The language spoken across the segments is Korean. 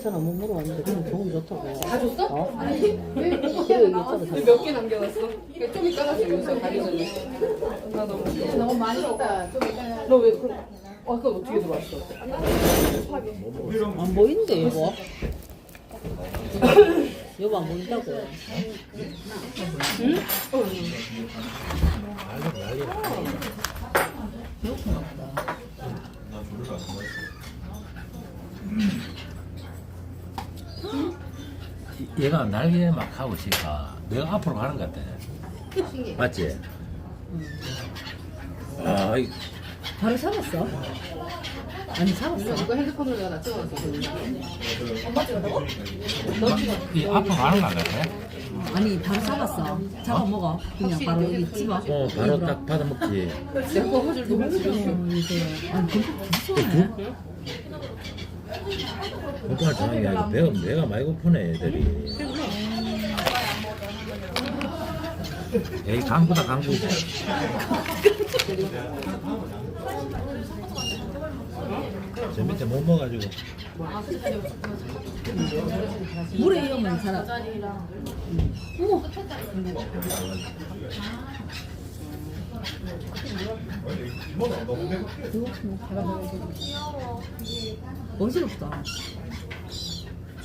괜찮아 못 물어봤는데 그냥 좋은 좋다고. 다 줬어? 어? 아니 왜 그래 이거 얘기했잖아. 몇개 남겨놨어? 좀 이따 갔어 여기서 가기 전에 나 너무 너무 많이 있다. 좀 이따 너왜 그... 아 그건 어떻게 들어왔어? 안 보이는데 여보. 여보 안 보인다고. 얘가 날개 막 하고 있으니까 내가 앞으로 가는 것 같아. 맞지? 아, 이- 바로 잡았어? 아니 잡았어. 이거 핸드폰으로 내가 나 찍어놨어 이 앞으로 가는 것 같아. 아니 바로 잡았어. 잡아 먹어. 그냥 바로 여기 집어. 어, 바로 딱 받아 먹지. 내가 허줄도 못 찍었어 이제 아니 근데 무서워. 보통은 저녁에 아니고 배가, 배가 많이 고프네, 애들이. 에이, 강구다, 강구. 저 밑에 못 먹어가지고. 물에 이으면 살아. 어머. 어지럽다.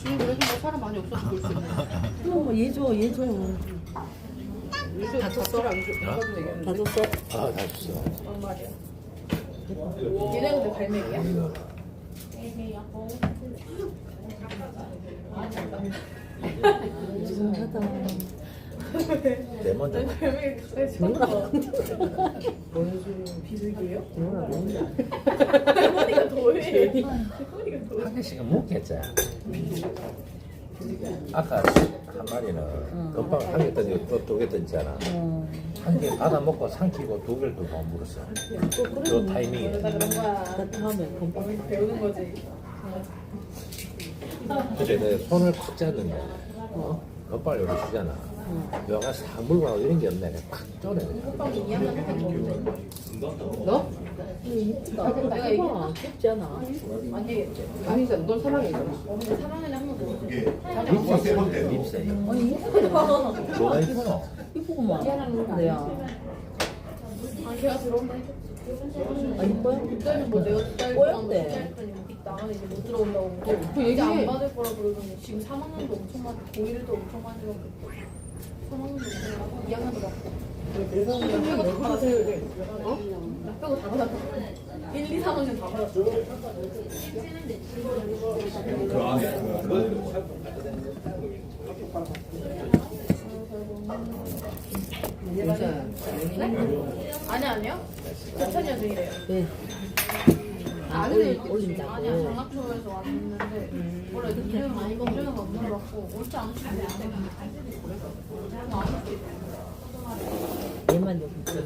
지금 그래도 뭐 사람 많이 없어서 볼수 있네 어머 얘 줘, 얘 줘. 요새 다 줬어라 안 줘. 이거도 되겠네 다 줬어? 아, 다 줬어. 얘네 근데 갈매기야? 죄송하다. 내 먼저. 뭐라? 비둘기예요? 뭐라? 더해. 한 개씩은 먹겠자. 아까 한 마리는 금방 한 개 던지고 또두개 던지잖아. 어. 한개 받아 먹고 삼키고 두 개를 또더 물었어. 그 거야. 나 다음에 금방. 배우는 거지. 근데 내 손을 꽉 잡는데 어. 겉발 요리 쓰잖아. 여가 나고 이런 게 없네. 팍 쪼네. 너? 내가 얘기했나? 쉽지 않아. 아니잖아 넌 사랑이잖아 립세. 립세. 아니 이쁘다. 뭐가 이쁘노? 이쁘구만. 내야. 아, 걔가 들어온다. 아 이뻐요? 그때는 뭐 내가. 나는 이제 못 들어온다고. 그 이제 얘기해. 안 받을 거라 그러더니 지금 3학년도 엄청 많고 고1도 엄청 많이 3학년도 엄청 많고 2학년도 받고 빼고. 어? 나 빼고 다 받았어. 1, 2, 3학년 다 받았어. 여자 아니 아니요. 천천히 중이래요. 네. 아, 아, 근데 올린다고. 아니야 장학초에서 왔는데 원래 이름 이름은 안 물어봤고 옳지 않으시면 안 돼. 얘만 있어.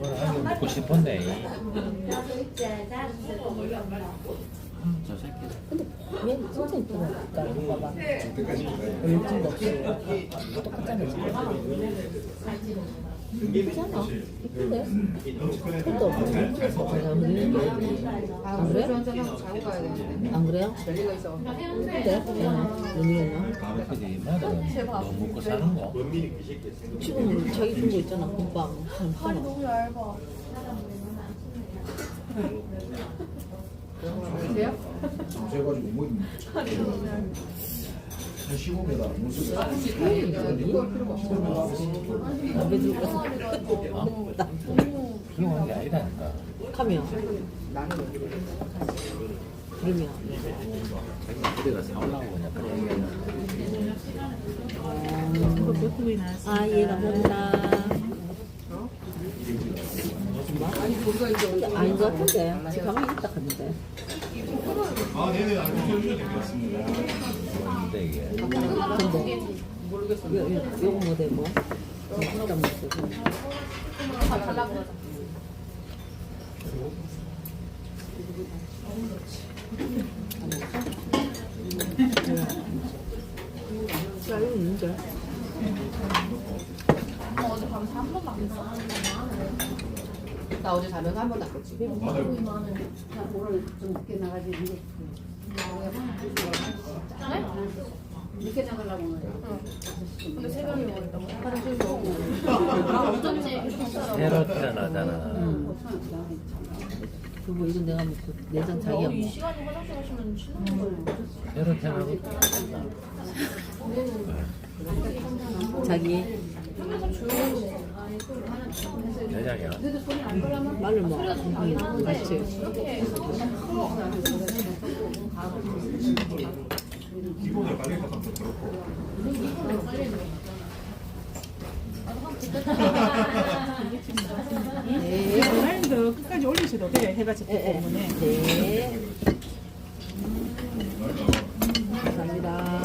이거는 한개 먹고 싶었네. 음, 저 새끼. 근데 얘 진짜 이쁘다니까. 이거 봐봐. 얼굴도 없이. 똑같잖아. 이쁘잖아. 이쁜데? 턱도 없고 예뻐서 그냥 흘리는 게. 아안 그래? 안 그래요? 이쁜데? 그냥 눈이나. 그지 마들은 너 먹고 사는 거. 지금 자기 준거 있잖아. 한 팔이. 너무 얇아. 돼요? 해가지고 뭐한 15m 무슨 이거 필요가 없어 남배 들고 가서. 그런 게 아니라니까. 가면. 나는 그러면. 자기 집에 가서 올라오고 그냥 그런 아, 얘가 먹나. 아니 우리가 이제 아닌 것 같은데. 지금 가만히 있다 갔는데. 건데 이게. 근데. 모르겠어 요, 요, 요거 뭐 되고. 일단 못 쓰고. 다 달라고 하자. 자, 이거 있는 밤새 한 번도 안 잤어. 나 어제 자면서 한 번도 안 깼지. 이만은 다 뭐를 좀 늦게 나가지. 늦게 자가려고 오늘. 근데 새벽에 먹었다고? 먹고? 아 어쩐지 새로 태어나잖아. 그리고 이건 내가 먹고 내장 자기가 이. 시간에 화장실 가시면 신나는 거예요. 새로 태어나고 자기 내장이야. 마늘 먹어. 응, 맞지? 라인도 끝까지 올리셔도 돼요. 해가 졌기 때문에. 네. 감사합니다.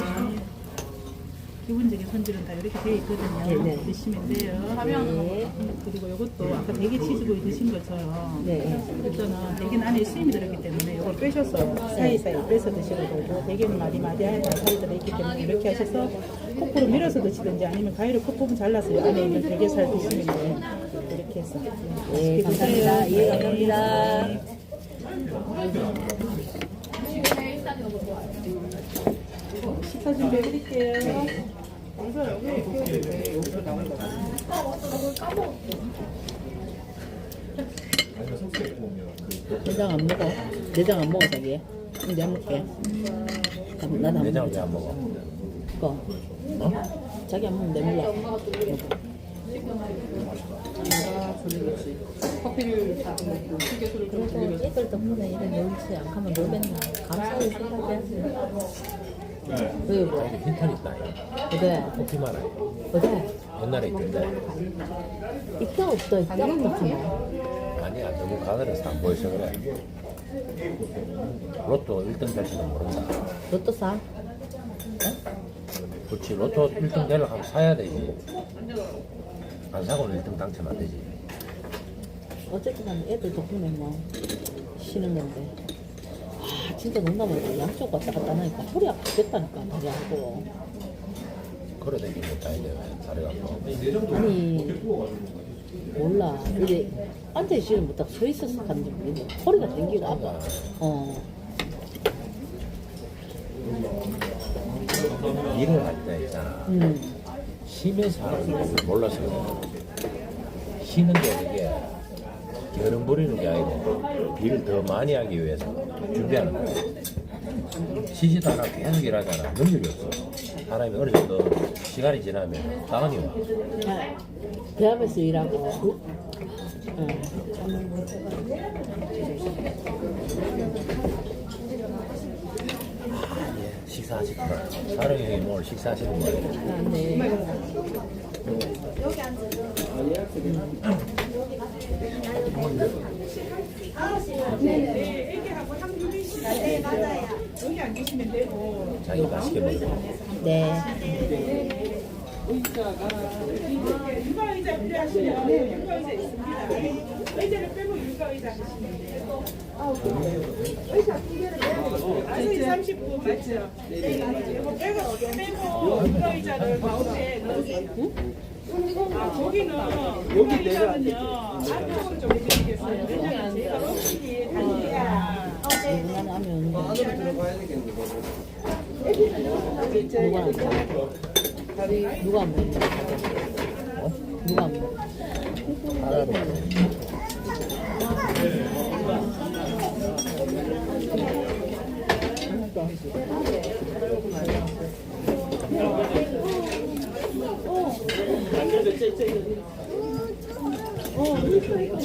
기본적인 손질은 다 이렇게 되어 있거든요. 네, 네. 드시면 돼요. 네. 그리고 이것도 아까 대게 치즈구이 드신 것처럼 네. 일단은 대게는 안에 수임이 들었기 때문에 이걸 빼셔서 사이사이 빼서 드시면 되고 대게는 마디 마디하게 살이 들어있기 때문에 이렇게 하셔서 코프로 밀어서 드시든지 아니면 가위로 코프분 잘라서 안에 있는 대게살 드시면 돼요. 이렇게 해서 네, 감사합니다. 예, 감사합니다. 식사 준비해 드릴게요. 내장 안 먹어. 내장 안 먹어, 자기. 이제 안 먹게. 나도 안 내장 먹어. 왜안 먹어? 그거. 어? 자기 안 먹으면 내 몰라. 커피를 다 먹고 휴게소를 좀 그래서 애들 덕분에 이런 열지 안 하면 놀겠나. 감사히 생각해야지. 왜, 뭐? 흰탈 있다. 이거. 커피 말아. 어때? 옛날에 있던데. 있다 없다 있다 없다 아니야, 너무 가늘어서 안 보여서 그래. 로또 1등 될지는 모른다. 로또 사? 그렇지, 로또 1등 되려고 하면 사야 되지. 안 사고는 1등 당첨 안 되지. 어쨌든 애들 덕분에 뭐 쉬는 건데 아 진짜 농담을 양쪽 왔다 갔다 하니까 허리 아프겠다니까 다리 하고 걸어 다니기 못다 이제 다려갖고. 아니 몰라 이제 앉아있지를 못하고 서 있어서 가는지 모르겠네 허리가 땡기가 아파 어 일을 할 때 있잖아. 음. 쉬면서 하는 걸 몰라서 그래. 쉬는 게 이게 여름 부리는 게 아니고 비를 더 많이 하기 위해서 준비하는 거야. 쉬지도 않아 계속 일하잖아. 능력이 없어. 사람이 어느 정도 시간이 지나면 다운이 와. 아, 대학에서 일하고 응. 예, 식사하시구나. 사령이 형이 뭐 오늘 식사하시는 거예요. 아, 네. 여기 앉으시면 되고 자기 맛있게 먹어. 네. 육아 의자 필요하시면 육아 의자 있습니다. 의자를 빼고 육아 의자 하시면 돼요. 의자 39 맞죠? 이거 빼고 빼고 육아 의자를 가운데 넣으세요. 아, 거기는 여기 의자는요 안쪽으로 좀 해드리겠어요. 왜냐면 제가 음식이 단계야. 누구나 하면 누구나 누가 안거 누가 안 먹어?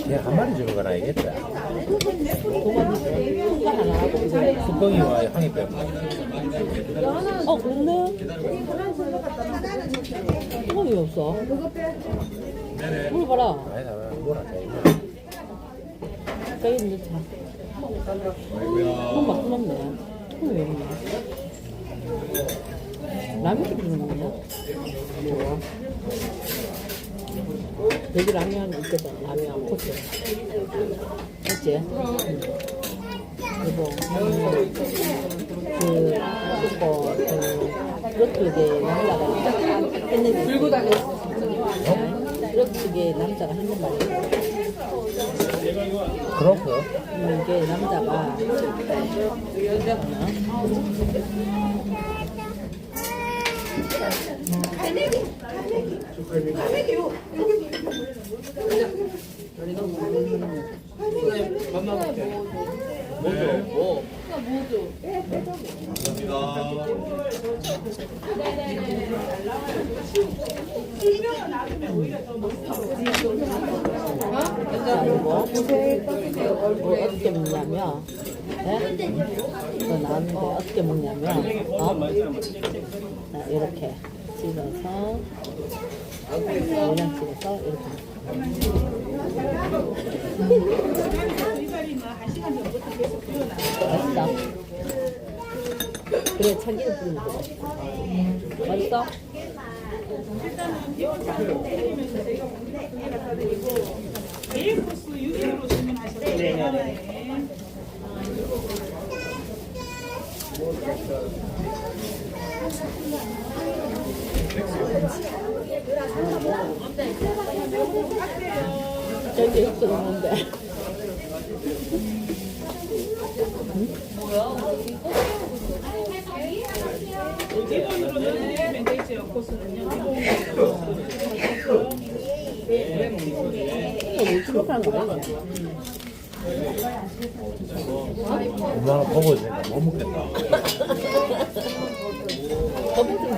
그냥 한 마리 주는 이거 뚜껑이와 향이 빼고. 어 없네. 이거 왜 없어? 물 봐라. 아니다, 뭐라. 자 저기 있는 자 이건 막 끊었네. 이거 왜 이러냐? 라면 끓이는 거냐? 여기 라면 있거든 라면 코스. 맞지? 여보 그 그거 그 그쪽에 남자가 했는데 들고 다녔어 그쪽에 남자가 했는 말이야 그렇고. 음, 이게 남자가 자, 이거 뭐 어떻게 먹냐면 네? 이거 나왔는데 어떻게 먹냐면 어? 자, 이렇게 찍어서 모양 찍어서 이렇게 맛있다 그래 참기름 뿌리는 거 맛있어? 메인 코스 6인으로 주문하셨어요. 저기 육수 먹는데 기본으로 넣으면 되죠. 코스는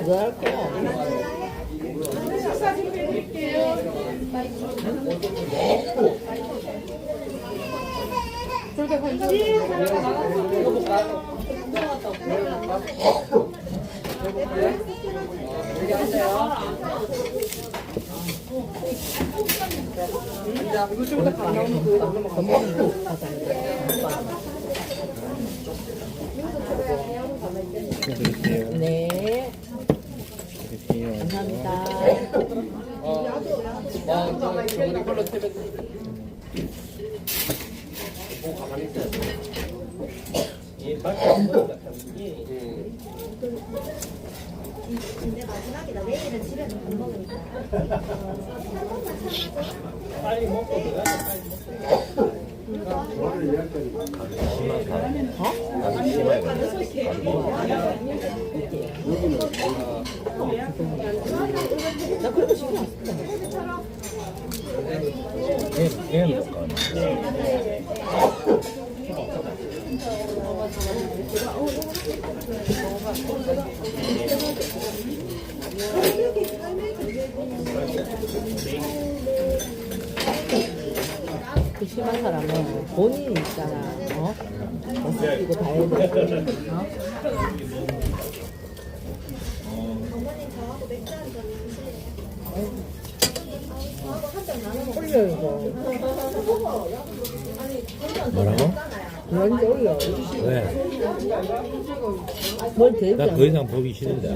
요. 이거 뭐 추lok하는 거 아니야? 엄마가 보고 있으 니까 못 먹겠다. 저번에 뭐할 거야? 식사 준비해드릴게요. 네. 감사합니다. 가기 심하게. 나 그래도 신경 안 쓰다. 애, 애는 볼까? 그 심한 사람은 본인이 있잖아. 어? 어떻게 다 해야 돼. 어? 올려 이거. 뭐라고? 완전 올려. 왜? 뭘 대지 나더 이상 보기 싫은데.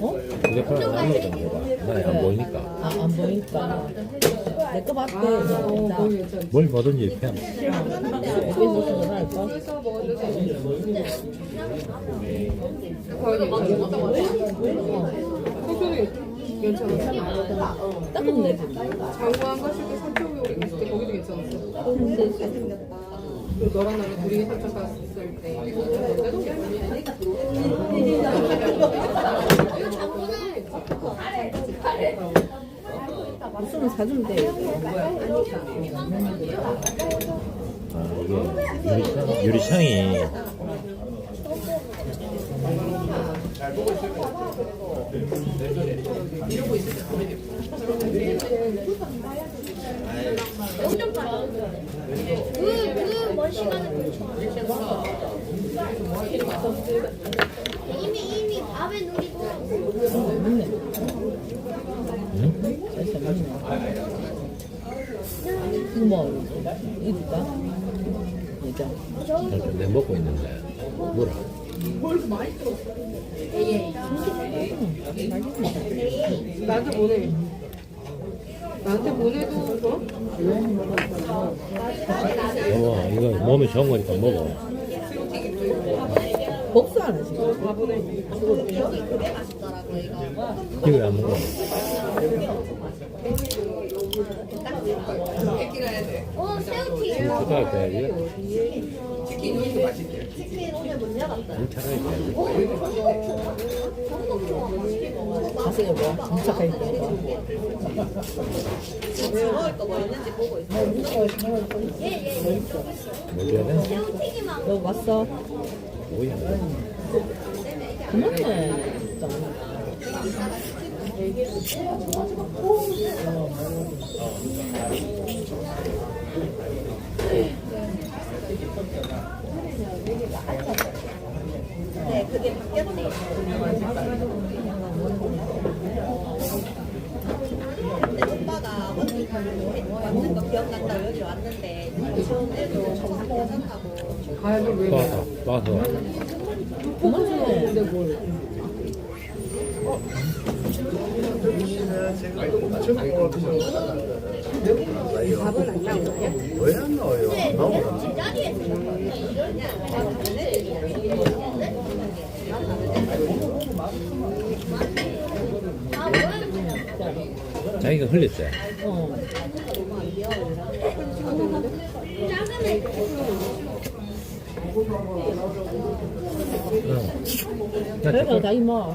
어? 아, 뭘 보든지. 애기 무슨 거 되지. 장구한 갔을 때 서쪽에 우리 갔을 때 거기도 괜찮았어. 그리고 너랑 나랑 둘이 서쪽 갔을 때. 무슨 돼. 아, 유리창, 유리창이 이거 뭐. 내 먹고 있는데 뭐라? 나한테 보내. 나한테 보내도 어? 여보 이거 몸에 좋은 거니까 먹어. 복수 안 하지. 이거 왜 안 먹어? 어 새우튀김 때 이거 치킨 오늘 못 돼. 가서 여보, 정착할 때. 먹여야 돼? 새우튀김하고 너 왔어? 뭐야? 그만해. 진짜. 네 그게 바뀌었네 근데 오빠가 아버지 왔는 거 기억난다고 여기 왔는데 처음에도 정상 괜찮다고 가야지 왜? 와서 와서 그만해. 근데 뭘? 밥은 안 나오냐? 왜안 나와요? 나오면 제자리에서 아 뭐라는 거냐 자기가 흘렸지? 어. 작은 애 응. 나 그래, 자기 뭐.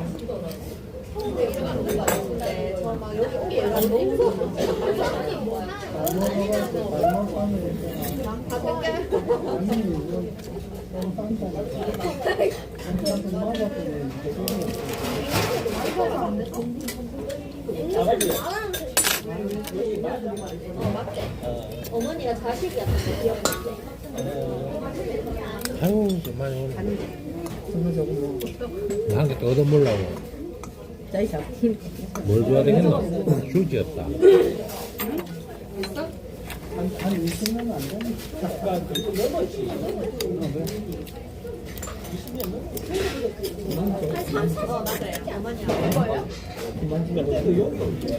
어머니가 자식이었는데 기억나지? 아유 정말. 나한테 또 얻어먹으려고 뭘 줘야 되겠노? 줄게 없다.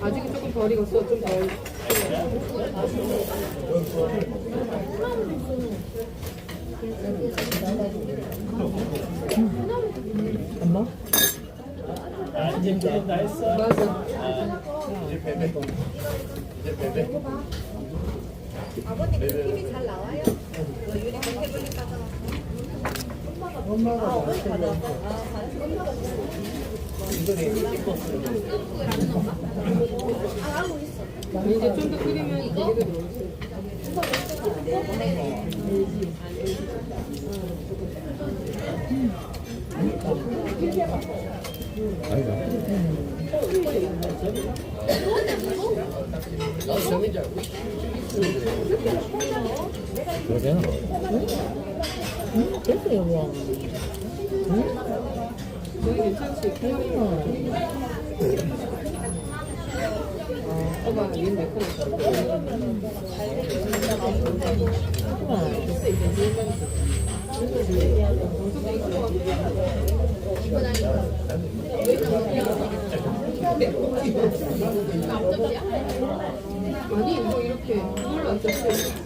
아직은 조금 덜 익었어. 좀 덜. 엄마? 맞아. 아버님 그 TV 잘 나와요? 뭐 유리 해보니까 엄마가 어머니 받아왔어 이제 좀 더 끓이면 아이고. 그러잖아. 응? 됐어, 여보. 저희 괜찮지? 봐봐, 얘는 매콤했어. 아니, 이거 이렇게 이걸로 안 쪘어.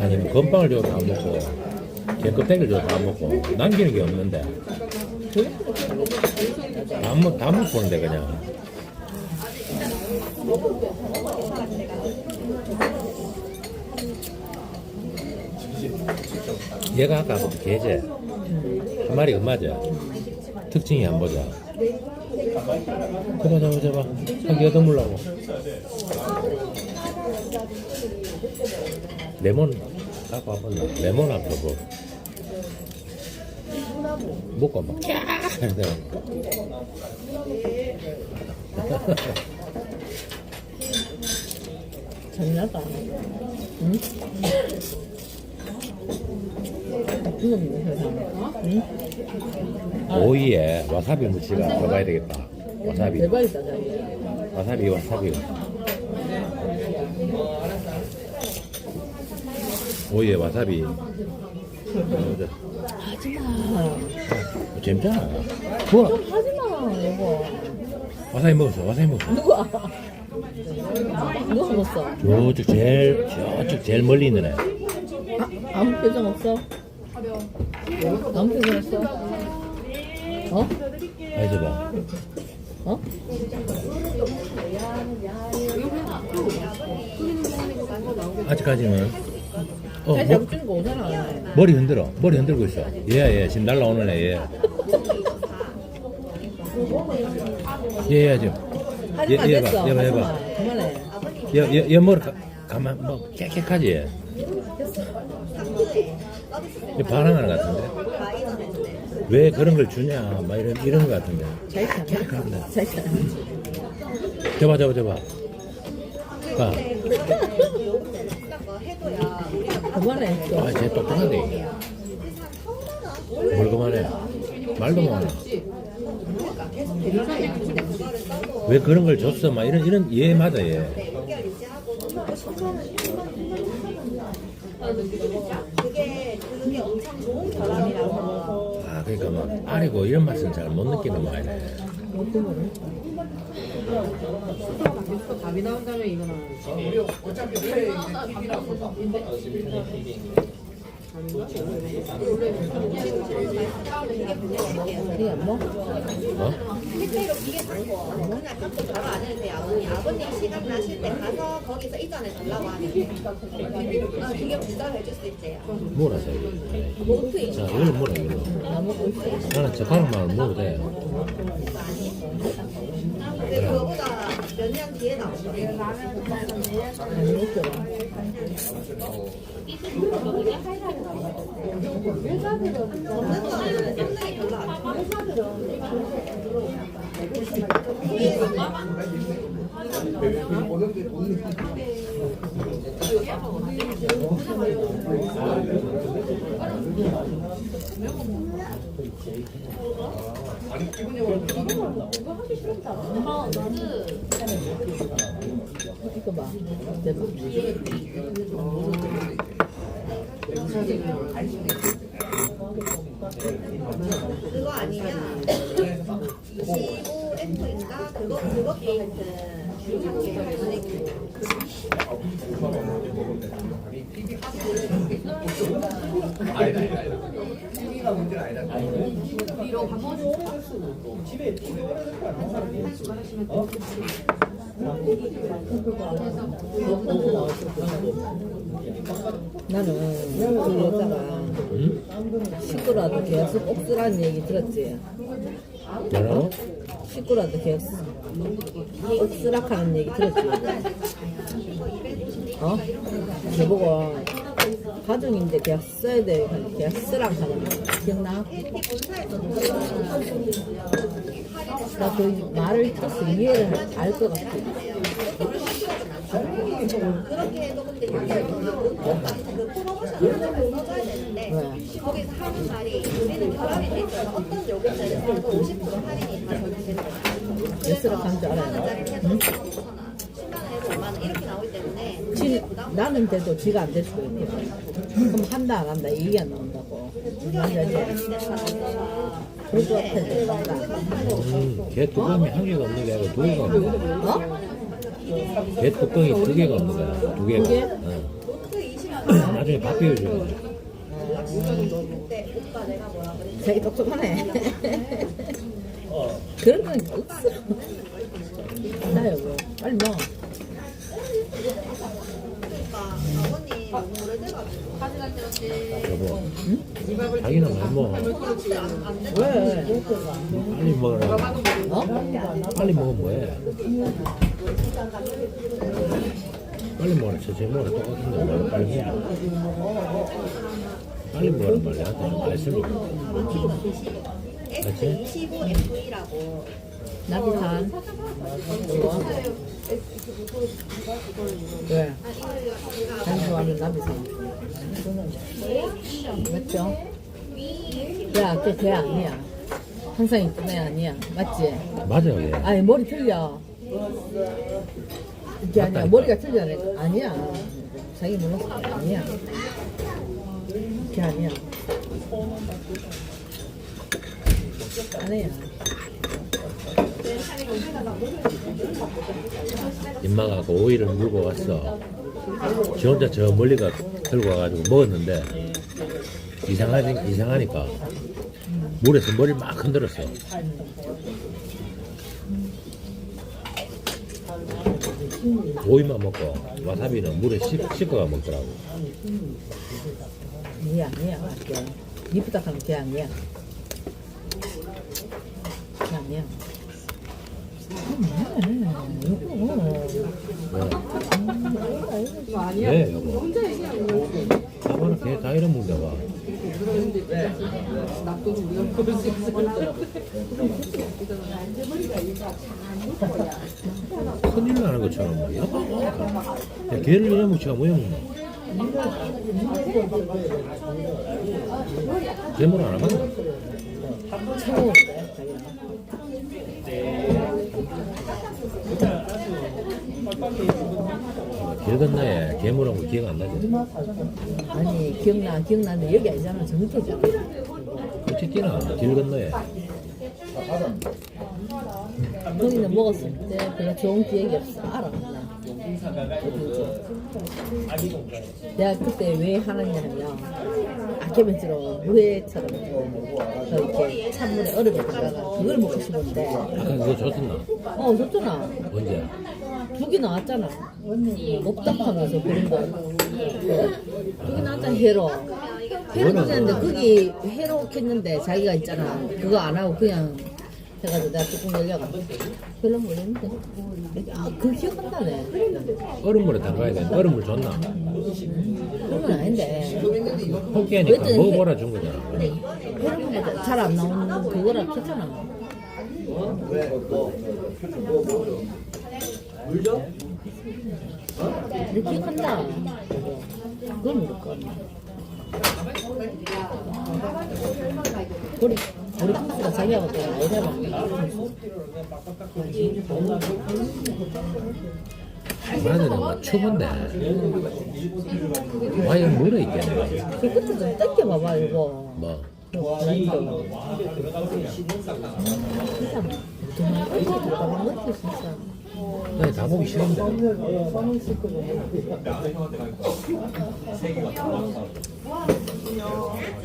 아니면 건빵을 줘도 다 먹고 개껍데기를 줘도 다 먹고 남기는 게 없는데 다, 먹, 다 먹고 오는데 그냥 얘가 아까부터 개제. 한 마리 엄마죠. 특징이 안 보자. 그봐 잡아 잡아. 한개 얻어물라고. 레몬 갖고 와봤나 레몬 앞으로 먹고 막 잔인하다. 응? 이놈이네, 세상. 응? 오이에 와사비 무치가 들어가야 되겠다. 와사비. 대박이다, 자기. 와사비, 와사비. 오이에 와사비. 하지 마. 재밌잖아. 좋아. 좀 하지 마, 이거. 와사비 먹었어, 와사비 먹었어. 누가? 누가 먹었어? 저쪽 제일, 저쪽 제일 멀리 있는 애. 아, 아무 표정 없어? 아무 표정 없어? 어? 저봐. 어? 아직까지는. 어, 잘 뭐, 잡주는 거 오잖아. 머리 흔들어. 머리 흔들고 있어. 얘야, 얘. 지금 날라오는 애, 얘. 얘야, 지금. 하지 마, 얘, 얘 됐어. 봐, 얘 봐, 얘 하지 봐. 마. 그만해. 얘, 얘, 얘 머리 가, 가만, 뭐, 깨끗하지, 얘. 얘 반항하는 것 같은데. 왜 그런 걸 주냐, 막 이런, 이런 것 같은데. 잘 참아. 저봐, 저봐, 저봐. 가. 그만해, 또. 아, 쟤 똑똑하네. 뭘 그만해. 말도 못하네. 왜 그런 걸 줬어? 막 이런, 이런, 얘 맞아, 얘. 결함이라서 아, 그러니까 막, 아리고 이런 맛은 잘 못 느끼는 모양이네. 또 답이 나온다면 이거는 우리 안 먹어? 어? 택배로 기계 받고 그날 값도 바로 안 해도 돼요 아버님 아버님 시간 나실 때 가서 거기서 이전해 달라고 하면 어, 기계 분석해 줄 수 있대요 뭐라서 이거. 자, 이걸 뭐라. 나 있어. 나는 젓가락만 먹어도 돼. 근데 그거보다 몇년 뒤에 나 안 좋아요 이거 봐. 대박. 그거 아니면 25F인가 그거 그거 게이트 나는 그 여자가 응? 시끄러워도 꼭 쓰라는 얘기 들었지? 뭐라고? 시끄러워도 계약서 꼭 쓰라카는 얘기 들었지? 어? 저보고 가정인데 계약 써야 돼. 계약 쓰라 하는 거 기억나? 나 그 말을 듣고 이해를 알 것 같아. 그렇게 해도 근데 그 왜? 거기서 하는 말이 우리는 결합이 돼 있어서 어떤 요금제를 써도 50% 할인이. 몇 수락 한줄 알아요? 10만 원짜리 해도 5천 원, 10만 원 해도 5만 원 이렇게 나오기 때문에 지, 나는 돼도 지가 안 될 수도 있거든. 그럼 한다 안 한다 이 얘기 안 나온다고. 맞아야지. 그럴 것 같아. 음, 걔 뚜껑이 한 개가 없는 게 아니고 두 개가 없는 거야. 어? 걔 뚜껑이 두 개가 없는 거야. 두 개가. 두 개? 어. 나중에 밥 뭐라 그랬지? 되게 똑똑하네. 그런 건 없어. 나 여보 빨리 먹어. 그러니까 여보. 자기는 안 먹어. 왜? 빨리 먹으라. 어? 빨리 먹으면 뭐해? 빨리 먹어라. 천천히 먹어라. 똑같은데 뭘 빨리 먹어. 빨리 먹으란 말이야. 나한테 말씀이. S25FE라고 나비산. 왜? 난 좋아하는 나비산. 맞죠? 야, 그걔 아니야. 항상 이쁜 애 아니야. 맞지? 맞아, 얘. 아니, 머리 틀려. 그게 아니야. 머리가 틀려. 아니야. 자기 몰랐어. 아니야. 그게 아니야. 임마가 그 오이를 물고 왔어. 지 혼자 저 멀리 가 들고 와가지고 먹었는데 이상하니, 이상하니까 물에서 머리를 막 흔들었어. 오이만 먹고 와사비는 물에 씻, 씻어가 먹더라고. 걔 아니야. 맞게. 이쁘다 하면 걔 아니야. 걔 음? 네, 여보. 사바는 걔다 이런 먹나 봐. 큰일 나는 것처럼 뭐 여보. 야, 걔를 이래 먹지가 뭐야 먹노? 괴물 안 하봤나? 최고인데, 자기는. 길 건너에 괴물한 거 기억 안 나지? 아니, 기억나, 기억나는데 여기 아니잖아. 저 밑에잖아. 그치 뛰나 길 건너에 거기는 먹었을 때 별로 좋은 기억이 없어. 알아. 나. 내가 그때 왜 하느냐 하면 아케벤츠로 무회처럼 그 이렇게 찬물에 얼음에 들어가가 그걸 먹고 싶은데. 아까 그거 줬었나? 어 줬잖아. 언제? 두 개 나왔잖아. 먹답하면서 그런 거. 두개 나왔잖아 회로. 회로 줬는데 거기 회로 했는데 자기가 있잖아. 그거 안 하고 그냥 해가지고 내가 뚜껑 열려가 별로 모르겠는데. 아그 기억한다네. 얼음물에 담가야 돼. 얼음물 줬나? 그런 건 아닌데. 포기하니까 어떤 먹어보라 준 거잖아. 회로 잘안 나오는 그거라 했잖아. 내 기억한다. 그건 모를 거 같네. 우리 우리 풍수가 자기하고 또 마늘은 뭐 추운데 와이어 물에 있겠네 그 끝에 좀 땡겨봐봐 이거. 뭐? 진짜 나다 보기 싫은데.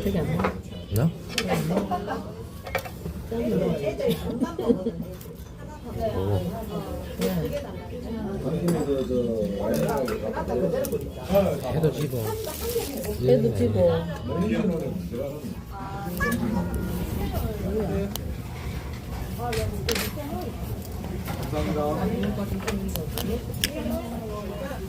되게 안 나. 나? 어. 해도 지고 해도 지고